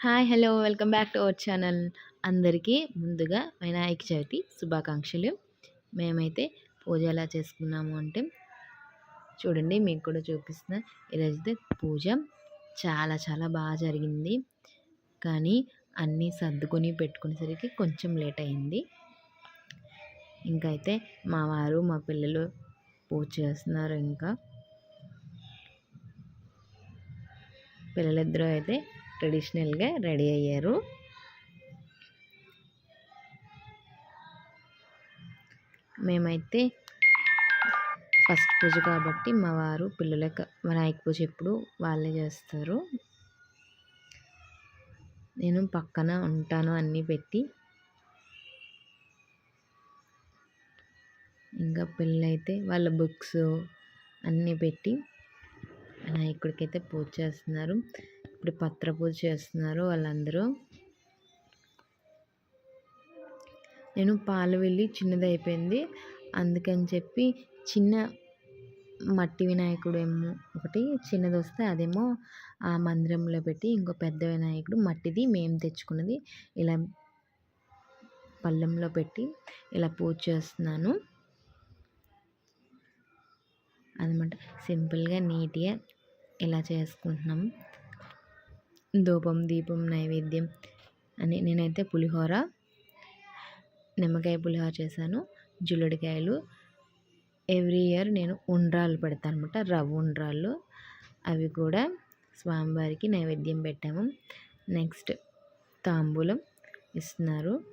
Hi hello welcome back to our channel. అందరికీ ముందుగా వినాయక చవితి శుభాకాంక్షలు. మేమైతే పూజ ఎలా చేసుకున్నాము అంటే చూడండి మీకు కూడా చూపిస్తున్నా. ఈరోజైతే పూజ చాలా చాలా బాగా జరిగింది. కానీ అన్నీ సర్దుకొని పెట్టుకునేసరికి కొంచెం లేట్ అయింది. ఇంకైతే మా వారు మా పిల్లలు పూజ చేస్తున్నారు ఇంకా. పిల్లలిద్దరూ అయితే ట్రెడిషనల్గా రెడీ అయ్యారు. మేమైతే ఫస్ట్ పూజ కాబట్టి మా వారు పిల్లలకు వినాయక పూజ ఎప్పుడు వాళ్ళే చేస్తారు. నేను పక్కన ఉంటాను అన్నీ పెట్టి. ఇంకా పిల్లలైతే వాళ్ళ బుక్స్ అన్నీ పెట్టి వినాయకుడికైతే పూజ చేస్తున్నారు. ఇప్పుడు పత్ర పూజ చేస్తున్నారు వాళ్ళందరూ. నేను పాలు వెళ్ళి చిన్నది అయిపోయింది. అందుకని చెప్పి చిన్న మట్టి వినాయకుడు ఏమో ఒకటి చిన్నది వస్తే అదేమో ఆ మందిరంలో పెట్టి ఇంకో పెద్ద వినాయకుడు మట్టిది మేము తెచ్చుకున్నది. ఇలా పళ్ళెంలో పెట్టి ఇలా పూజ చేస్తున్నాను. అనమాట సింపుల్గా నీట్గా ఇలా చేసుకుంటున్నాం. ధూపం దీపం నైవేద్యం అని నేనైతే పులిహోర నిమ్మకాయ పులిహోర చేశాను జుల్లడికాయలు. ఎవ్రీ ఇయర్ నేను ఉండ్రాలు పెడతాను అనమాట రవ్వ ఉండ్రాళ్ళు. అవి కూడా స్వామివారికి నైవేద్యం పెట్టాము. నెక్స్ట్ తాంబూలం ఇస్తున్నారు.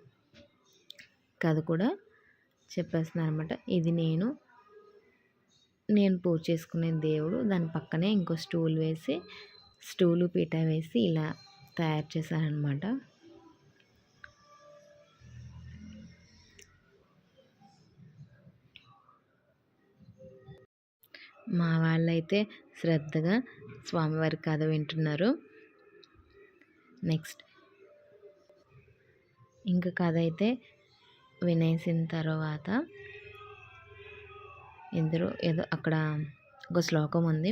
కథ కూడా చెప్పేస్తున్నారు అనమాట ఇది నేను నేను పూజ చేసుకునే దేవుడు. దాని పక్కనే ఇంకో స్టూల్ వేసి స్టూలు పీట వేసి ఇలా తయారు చేశారనమాట మా వాళ్ళైతే శ్రద్ధగా స్వామివారి కథ వింటున్నారు. నెక్స్ట్. ఇంకా కథ అయితే వినేసిన తర్వాత ఎందరో ఏదో అక్కడ ఒక శ్లోకం ఉంది.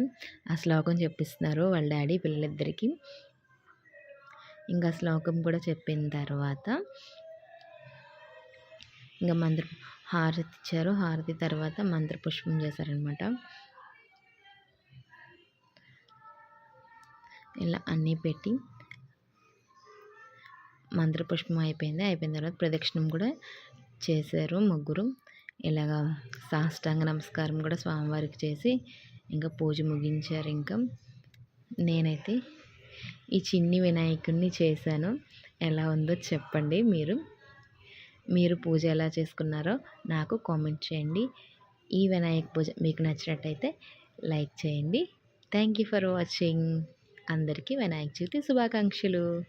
ఆ శ్లోకం చెప్పిస్తున్నారు వాళ్ళ డాడీ పిల్లలిద్దరికి. ఇంకా శ్లోకం కూడా చెప్పిన తర్వాత ఇంకా మంత్ర హారతి ఇచ్చారు. హారతి తర్వాత మంత్ర పుష్పం చేశారనమాట ఇలా అన్నీ పెట్టి మంత్రపుష్పం అయిపోయింది. అయిపోయిన తర్వాత ప్రదక్షిణం కూడా చేశారు ముగ్గురు. ఇలాగా సాష్టాంగ నమస్కారం కూడా స్వామివారికి చేసి ఇంకా పూజ ముగించారు ఇంకా. నేనైతే ఈ చిన్ని వినాయకుడిని చేశాను. ఎలా ఉందో చెప్పండి మీరు. మీరు పూజ ఎలా చేసుకున్నారో నాకు కామెంట్ చేయండి. ఈ వినాయక పూజ మీకు నచ్చినట్టయితే లైక్ చేయండి. Thank you for watching. అందరికీ వినాయక చవితి శుభాకాంక్షలు.